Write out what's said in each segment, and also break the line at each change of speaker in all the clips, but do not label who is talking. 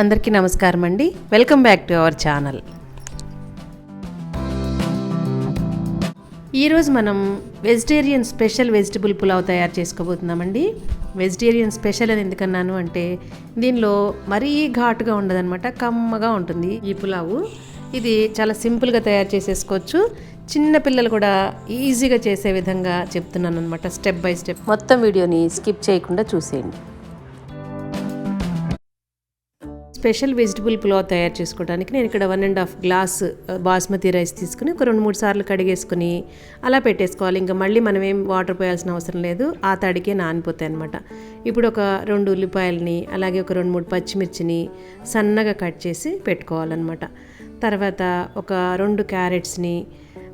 అందరికీ నమస్కారం అండి. Welcome back to our channel. ఈరోజు మనం వెజిటేరియన్ స్పెషల్ వెజిటబుల్ పులావ్ తయారు చేసుకోబోతున్నామండి. వెజిటేరియన్ స్పెషల్ అని ఎందుకన్నాను అంటే దీనిలో మరీ ఘాటుగా ఉండదన్నమాట కమ్మగా ఉంటుంది ఈ పులావు. ఇది చాలా సింపుల్గా తయారు చేసేసుకోవచ్చు. చిన్న పిల్లలు కూడా ఈజీగా చేసే విధంగా చెప్తున్నాను అనమాట స్టెప్ బై స్టెప్. మొత్తం వీడియోని స్కిప్ చేయకుండా చూసేయండి. స్పెషల్ వెజిటబుల్ పులావ్ తయారు చేసుకోవడానికి నేను ఇక్కడ one and half glass basmati rice తీసుకుని ఒక రెండు మూడు సార్లు కడిగేసుకుని అలా పెట్టేసుకోవాలి. ఇంకా మళ్ళీ మనం ఏం వాటర్ పోయాల్సిన అవసరం లేదు. ఆ తడికే నానిపోతాయి అనమాట ఇప్పుడు ఒక రెండు ఉల్లిపాయలని అలాగే ఒక రెండు మూడు పచ్చిమిర్చిని సన్నగా కట్ చేసి పెట్టుకోవాలన్నమాట. తర్వాత ఒక రెండు క్యారెట్స్ని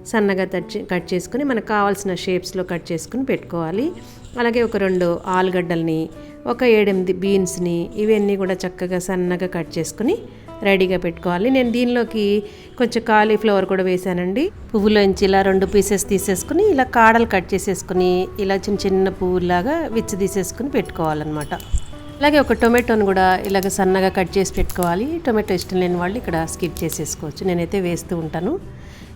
సన్నగా కట్ చేసుకుని మనకు కావాల్సిన షేప్స్లో కట్ చేసుకుని పెట్టుకోవాలి. అలాగే ఒక రెండు ఆలుగడ్డల్ని ఒక ఏడెనిమిది బీన్స్ని ఇవన్నీ కూడా చక్కగా సన్నగా కట్ చేసుకుని రెడీగా పెట్టుకోవాలి. నేను దీనిలోకి కొంచెం కాలీఫ్లవర్ కూడా వేసానండి పువ్వులోంచి ఇలా రెండు పీసెస్ తీసేసుకుని ఇలా కాడలు కట్ చేసేసుకుని ఇలా చిన్న చిన్న పువ్వులాగా విచ్చి తీసేసుకుని పెట్టుకోవాలన్నమాట. అలాగే ఒక టొమాటోని కూడా ఇలాగ సన్నగా కట్ చేసి పెట్టుకోవాలి. టొమాటో ఇష్టం లేని వాళ్ళు ఇక్కడ స్కిప్ చేసేసుకోవచ్చు. నేనైతే వేస్తూ ఉంటాను.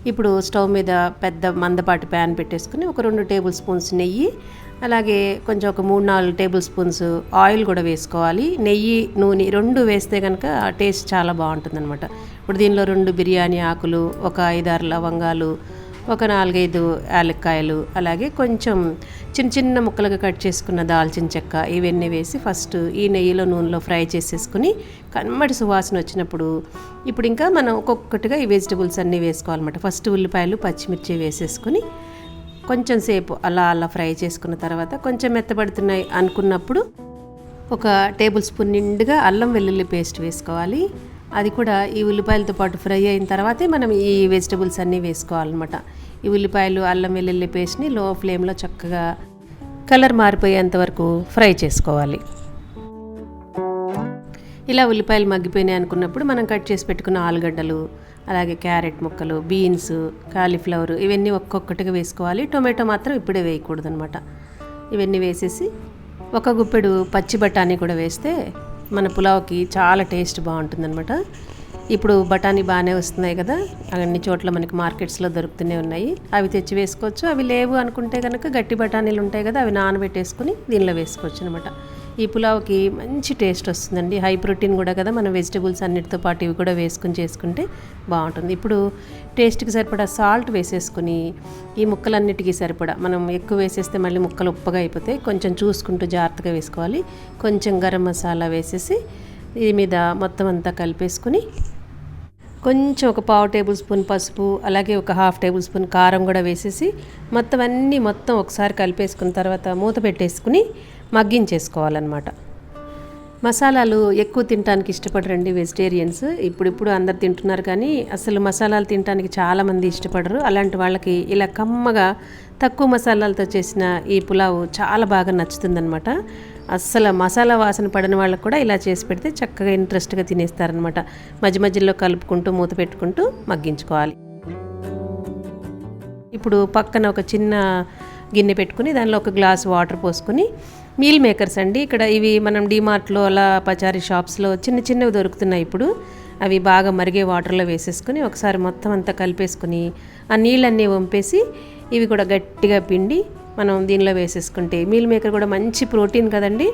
ఇప్పుడు స్టవ్ మీద పెద్ద మందపాటి ప్యాన్ పెట్టేసుకుని ఒక రెండు టేబుల్ స్పూన్స్ నెయ్యి అలాగే కొంచెం ఒక మూడు నాలుగు టేబుల్ స్పూన్స్ ఆయిల్ కూడా వేసుకోవాలి. నెయ్యి నూనె రెండు వేస్తే కనుక టేస్ట్ చాలా బాగుంటుందన్నమాట. ఇప్పుడు దీనిలో రెండు బిర్యానీ ఆకులు ఒక ఐదారు లవంగాలు ఒక నాలుగైదు యాలక్కాయలు అలాగే కొంచెం చిన్న చిన్న ముక్కలుగా కట్ చేసుకున్న దాల్చిన చెక్క ఇవన్నీ వేసి ఫస్ట్ ఈ నెయ్యిలో నూనెలో ఫ్రై చేసేసుకుని కమ్మటి సువాసన వచ్చినప్పుడు ఇప్పుడు ఇంకా మనం ఒక్కొక్కటిగా ఈ వెజిటబుల్స్ అన్నీ వేసుకోవాలన్నమాట. ఫస్ట్ ఉల్లిపాయలు పచ్చిమిర్చి వేసేసుకుని కొంచెం సేపు అలా అలా ఫ్రై చేసుకున్న తర్వాత కొంచెం మెత్తబడుతున్నాయి అనుకున్నప్పుడు ఒక టేబుల్ స్పూన్ నిండుగా అల్లం వెల్లుల్లి పేస్ట్ వేసుకోవాలి. అది కూడా ఈ ఉల్లిపాయలతో పాటు ఫ్రై అయిన తర్వాతే మనం ఈ వెజిటబుల్స్ అన్నీ వేసుకోవాలన్నమాట. ఈ ఉల్లిపాయలు అల్లం వెల్లుల్లి పేస్ట్ని లో ఫ్లేమ్లో చక్కగా కలర్ మారిపోయేంత వరకు ఫ్రై చేసుకోవాలి. ఇలా ఉల్లిపాయలు మగ్గిపోయినాయి అనుకున్నప్పుడు మనం కట్ చేసి పెట్టుకున్న ఆలుగడ్డలు అలాగే క్యారెట్ ముక్కలు బీన్స్ కాలీఫ్లవర్ ఇవన్నీ ఒక్కొక్కటిగా వేసుకోవాలి. టొమాటో మాత్రం ఇప్పుడే వేయకూడదు అనమాట ఇవన్నీ వేసేసి ఒక గుప్పెడు పచ్చి బఠానీ కూడా వేస్తే మన పులావ్కి చాలా టేస్ట్ బాగుంటుందన్నమాట. ఇప్పుడు బఠానీ బాగానే వస్తున్నాయి కదా అన్ని చోట్ల మనకి మార్కెట్స్లో దొరుకుతూనే ఉన్నాయి. అవి తెచ్చి వేసుకోవచ్చు అవి లేవు అనుకుంటే కనుక గట్టి బఠానీలు ఉంటాయి కదా అవి నానబెట్టేసుకుని దీనిలో వేసుకోవచ్చు అనమాట ఈ పులావ్కి మంచి టేస్ట్ వస్తుందండి. హై ప్రోటీన్ కూడా కదా మనం వెజిటబుల్స్ అన్నిటితో పాటు ఇవి కూడా వేసుకుని చేసుకుంటే బాగుంటుంది. ఇప్పుడు టేస్ట్కి సరిపడా సాల్ట్ వేసేసుకుని ఈ ముక్కలన్నిటికీ సరిపడా మనం ఎక్కువ వేసేస్తే మళ్ళీ ముక్కలు ఉప్పగా అయిపోతాయి. కొంచెం చూసుకుంటూ జాగ్రత్తగా వేసుకోవాలి. కొంచెం గరం మసాలా వేసేసి దీని మీద మొత్తం అంతా కలిపేసుకుని కొంచెం ఒక పావు టేబుల్ స్పూన్ పసుపు అలాగే ఒక హాఫ్ టేబుల్ స్పూన్ కారం కూడా వేసేసి మొత్తం అన్నీ మొత్తం ఒకసారి కలిపేసుకున్న తర్వాత మూత పెట్టేసుకుని మగ్గించేసుకోవాలన్నమాట. మసాలాలు ఎక్కువ తినడానికి ఇష్టపడరండి వెజిటేరియన్స్ ఇప్పుడిప్పుడు అందరు తింటున్నారు కానీ అసలు మసాలాలు తినడానికి చాలామంది ఇష్టపడరు. అలాంటి వాళ్ళకి ఇలా కమ్మగా తక్కువ మసాలాలతో చేసిన ఈ పులావ్ చాలా బాగా నచ్చుతుందనమాట అస్సలు మసాలా వాసన పడిన వాళ్ళకు కూడా ఇలా చేసి పెడితే చక్కగా ఇంట్రెస్ట్గా తినేస్తారనమాట మధ్య మధ్యలో కలుపుకుంటూ మూత పెట్టుకుంటూ మగ్గించుకోవాలి. ఇప్పుడు పక్కన ఒక చిన్న గిన్నె పెట్టుకుని దానిలో ఒక గ్లాస్ వాటర్ పోసుకొని మీల్ మేకర్స్ అండి. ఇక్కడ ఇవి మనం డిమార్ట్లో అలా పచారీ షాప్స్లో చిన్న చిన్నవి దొరుకుతున్నాయి ఇప్పుడు. అవి బాగా మరిగే వాటర్లో వేసేసుకొని ఒకసారి మొత్తం అంతా కలిపేసుకొని ఆ నీళ్ళన్నీ వంపేసి ఇవి కూడా గట్టిగా పిండి మనం దీనిలో వేసేసుకుంటే. మీల్ మేకర్ కూడా మంచి ప్రోటీన్ కదండి.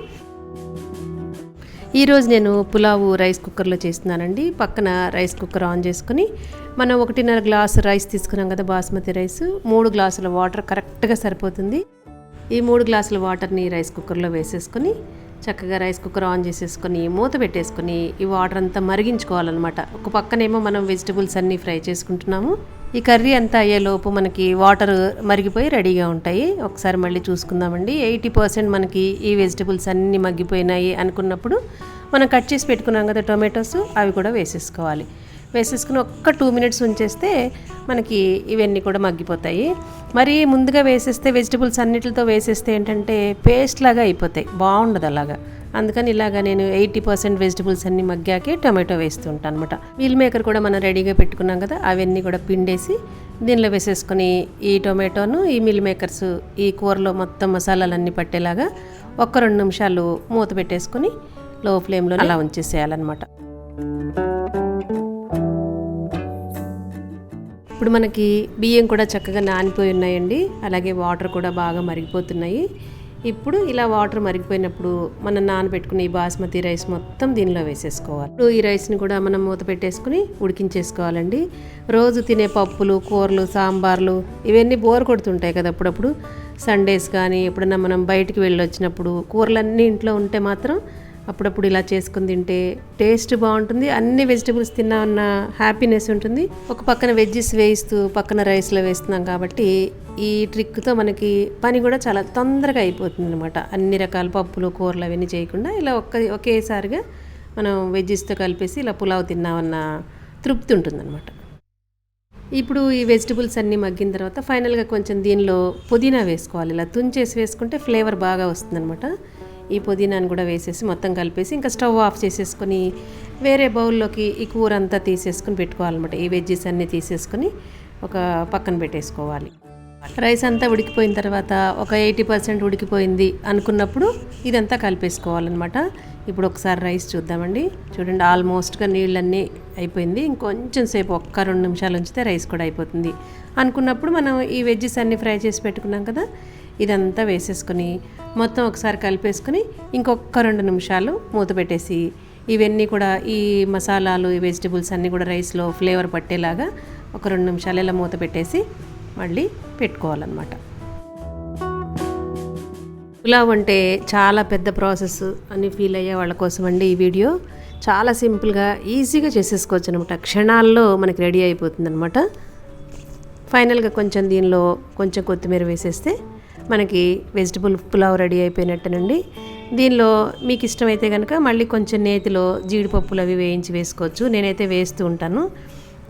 ఈరోజు నేను పులావు రైస్ కుక్కర్లో చేస్తున్నానండి. పక్కన రైస్ కుక్కర్ ఆన్ చేసుకుని మనం ఒకటిన్నర గ్లాసు రైస్ తీసుకున్నాం కదా బాస్మతి రైస్. మూడు గ్లాసుల వాటర్ కరెక్ట్గా సరిపోతుంది. ఈ మూడు గ్లాసుల వాటర్ని రైస్ కుక్కర్లో వేసేసుకొని చక్కగా రైస్ కుక్కర్ ఆన్ చేసేసుకొని మూత పెట్టేసుకొని ఈ వాటర్ అంతా మరిగించుకోవాలన్నమాట. ఒక పక్కనేమో మనం వెజిటబుల్స్ అన్నీ ఫ్రై చేసుకుంటున్నాము. ఈ కర్రీ అంతా అయ్యేలోపు మనకి వాటర్ మరిగిపోయి రెడీగా ఉంటాయి. ఒకసారి మళ్ళీ చూసుకుందామండి. ఎయిటీ పర్సెంట్ మనకి ఈ వెజిటబుల్స్ అన్నీ మగ్గిపోయినాయి అనుకున్నప్పుడు మనం కట్ చేసి పెట్టుకున్నాం కదా టొమాటోస్ అవి కూడా వేసేసుకోవాలి. వేసేసుకుని ఒక్క టూ మినిట్స్ ఉంచేస్తే మనకి ఇవన్నీ కూడా మగ్గిపోతాయి. మరి ముందుగా వేసేస్తే వెజిటబుల్స్ అన్నిటితో వేసేస్తే ఏంటంటే పేస్ట్ లాగా అయిపోతాయి. బాగుండదు అలాగా. అందుకని ఇలాగా నేను ఎయిటీ పర్సెంట్ వెజిటబుల్స్ అన్ని మగ్గాకే టొమాటో వేస్తుంటాను అనమాట మీల్ మేకర్ కూడా మనం రెడీగా పెట్టుకున్నాం కదా అవన్నీ కూడా పిండేసి దీనిలో వేసేసుకొని ఈ టొమాటోను ఈ మిల్ మేకర్స్ ఈ కూరలో మొత్తం మసాలాలన్నీ పట్టేలాగా ఒక్క రెండు నిమిషాలు మూత పెట్టేసుకొని లో ఫ్లేమ్లో అలా ఉంచేసేయాలన్నమాట. ఇప్పుడు మనకి బియ్యం కూడా చక్కగా నానిపోయి ఉన్నాయండి. అలాగే వాటర్ కూడా బాగా మరిగిపోతున్నాయి. ఇప్పుడు ఇలా వాటర్ మరిగిపోయినప్పుడు మనం నానబెట్టుకున్న ఈ బాస్మతి రైస్ మొత్తం దీనిలో వేసేసుకోవాలి. ఇప్పుడు ఈ రైస్ని కూడా మనం మూత పెట్టేసుకుని ఉడికించేసుకోవాలండి. రోజు తినే పప్పులు కూరలు సాంబార్లు ఇవన్నీ బోర్ కొడుతుంటాయి కదా అప్పుడప్పుడు. సండేస్ కానీ ఎప్పుడన్నా మనం బయటికి వెళ్ళొచ్చినప్పుడు కూరలన్నీ ఇంట్లో ఉంటే మాత్రం అప్పుడప్పుడు ఇలా చేసుకుని తింటే టేస్ట్ బాగుంటుంది అన్ని వెజిటబుల్స్ తిన్నా ఉన్న హ్యాపీనెస్ ఉంటుంది. ఒక పక్కన వెజ్జెస్ వేయిస్తూ పక్కన రైస్లో వేస్తున్నాం కాబట్టి ఈ ట్రిక్తో మనకి పని కూడా చాలా తొందరగా అయిపోతుంది అనమాట అన్ని రకాల పప్పులు కూరలు అవన్నీ చేయకుండా ఇలా ఒక్క ఒకేసారిగా మనం వెజ్జెస్తో కలిపేసి ఇలా పులావ్ తిన్నామన్న తృప్తి ఉంటుందన్నమాట. ఇప్పుడు ఈ వెజిటబుల్స్ అన్నీ మగ్గిన తర్వాత ఫైనల్గా కొంచెం దీనిలో పుదీనా వేసుకోవాలి. ఇలా తుంచేసి వేసుకుంటే ఫ్లేవర్ బాగా వస్తుందన్నమాట. ఈ పుదీనాను కూడా వేసేసి మొత్తం కలిపేసి ఇంకా స్టవ్ ఆఫ్ చేసేసుకొని వేరే బౌల్లోకి ఈ కూర అంతా తీసేసుకుని పెట్టుకోవాలన్నమాట. ఈ వెజ్జెస్ అన్నీ తీసేసుకొని ఒక పక్కన పెట్టేసుకోవాలి. రైస్ అంతా ఉడికిపోయిన తర్వాత ఒక ఎయిటీ పర్సెంట్ ఉడికిపోయింది అనుకున్నప్పుడు ఇదంతా కలిపేసుకోవాలన్నమాట. ఇప్పుడు ఒకసారి రైస్ చూద్దామండి. చూడండి ఆల్మోస్ట్గా నీళ్ళన్నీ అయిపోయింది. ఇంకొంచెం సేపు ఒక్క రెండు నిమిషాలు ఉంచితే రైస్ కూడా అయిపోతుంది. అనుకున్నప్పుడు మనం ఈ వెజ్జెస్ అన్నీ ఫ్రై చేసి పెట్టుకున్నాం కదా ఇదంతా వేసేసుకొని మొత్తం ఒకసారి కలిపేసుకొని ఇంకొక రెండు నిమిషాలు మూత పెట్టేసి ఇవన్నీ కూడా ఈ మసాలాలు ఈ వెజిటబుల్స్ అన్నీ కూడా రైస్లో ఫ్లేవర్ పట్టేలాగా ఒక రెండు నిమిషాలు ఇలా మూత పెట్టేసి మళ్ళీ పెట్టుకోవాలన్నమాట. పులావ్ అంటే చాలా పెద్ద ప్రాసెస్ అని ఫీల్ అయ్యే వాళ్ళ కోసం అండి ఈ వీడియో. చాలా సింపుల్గా ఈజీగా చేసేసుకోవచ్చు అనమాట. క్షణాల్లో మనకి రెడీ అయిపోతుంది అనమాట ఫైనల్గా కొంచెం దీనిలో కొంచెం కొత్తిమీర వేసేస్తే మనకి వెజిటబుల్ పులావ్ రెడీ అయిపోయినట్టేనండి. దీనిలో మీకు ఇష్టమైతే కనుక మళ్ళీ కొంచెం నేతిలో జీడిపప్పులు అవి వేయించి వేసుకోవచ్చు. నేనైతే వేస్తూ ఉంటాను.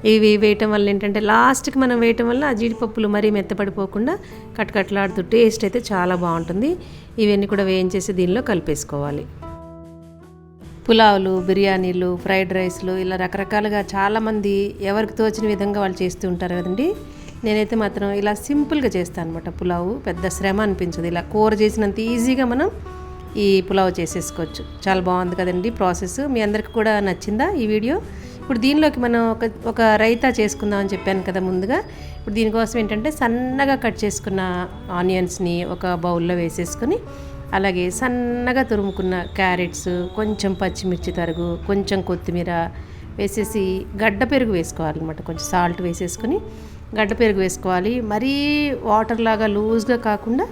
ఇవి వేయటం వల్ల ఏంటంటే లాస్ట్కి మనం వేయటం వల్ల ఆ జీడిపప్పులు మరీ మెత్తపడిపోకుండా కట్కట్లాడుతూ టేస్ట్ అయితే చాలా బాగుంటుంది. ఇవన్నీ కూడా వేయించేసి దీనిలో కలిపేసుకోవాలి. పులావులు బిర్యానీలు ఫ్రైడ్ రైస్లు ఇలా రకరకాలుగా చాలామంది ఎవరికి తోచిన విధంగా వాళ్ళు చేస్తూ ఉంటారు కదండి. నేనైతే మాత్రం ఇలా సింపుల్గా చేస్తాను అనమాట పులావు. పెద్ద శ్రమ అనిపించదు. ఇలా కూర చేసినంత ఈజీగా మనం ఈ పులావ్ చేసేసుకోవచ్చు. చాలా బాగుంది కదండి ప్రాసెస్. మీ అందరికి కూడా నచ్చిందా ఈ వీడియో? ఇప్పుడు దీనిలోకి మనం ఒక ఒక రైతా చేసుకుందాం అని చెప్పాను కదా ముందుగా. ఇప్పుడు దీనికోసం ఏంటంటే సన్నగా కట్ చేసుకున్న ఆనియన్స్ని ఒక బౌల్లో వేసేసుకొని అలాగే సన్నగా తురుముకున్న క్యారెట్స్ కొంచెం పచ్చిమిర్చి తరుగు కొంచెం కొత్తిమీర వేసేసి గడ్డ పెరుగు వేసుకోవాలన్నమాట. కొంచెం సాల్ట్ వేసేసుకొని గడ్డ పెరుగు వేసుకోవాలి. మరీ వాటర్ లాగా లూజ్గా కాకుండా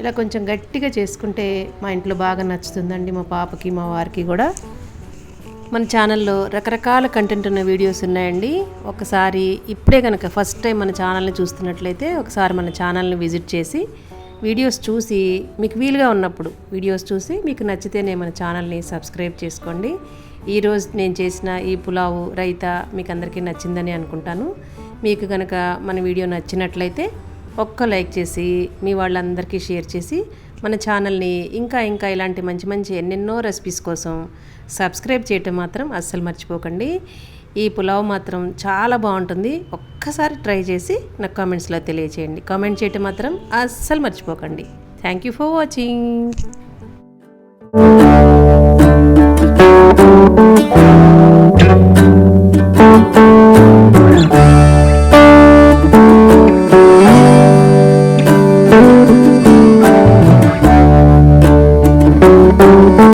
ఇలా కొంచెం గట్టిగా చేసుకుంటే మా ఇంట్లో బాగా నచ్చుతుందండి మా పాపకి మా వారికి కూడా. మన ఛానల్లో రకరకాల కంటెంట్ ఉన్న వీడియోస్ ఉన్నాయండి. ఒకసారి ఇప్పుడే కనుక ఫస్ట్ టైం మన ఛానల్ని చూస్తున్నట్లయితే ఒకసారి మన ఛానల్ని విజిట్ చేసి వీడియోస్ చూసి మీకు వీలుగా ఉన్నప్పుడు వీడియోస్ చూసి మీకు నచ్చితేనే మన ఛానల్ని సబ్స్క్రైబ్ చేసుకోండి. ఈరోజు నేను చేసిన ఈ పులావు రైతా మీకు అందరికీ నచ్చిందని అనుకుంటాను. మీకు కనుక మన వీడియో నచ్చినట్లయితే ఒక్క లైక్ చేసి మీ వాళ్ళందరికీ షేర్ చేసి మన ఛానల్ని ఇంకా ఇంకా ఇలాంటి మంచి మంచి ఎన్నెన్నో రెసిపీస్ కోసం సబ్స్క్రైబ్ చేయటం మాత్రం అస్సలు మర్చిపోకండి. ఈ పులావ్ మాత్రం చాలా బాగుంటుంది. ఒక్కసారి ట్రై చేసి నాకు కామెంట్స్లో తెలియచేయండి. కామెంట్ చేయటం మాత్రం అస్సలు మర్చిపోకండి. Thank you for watching.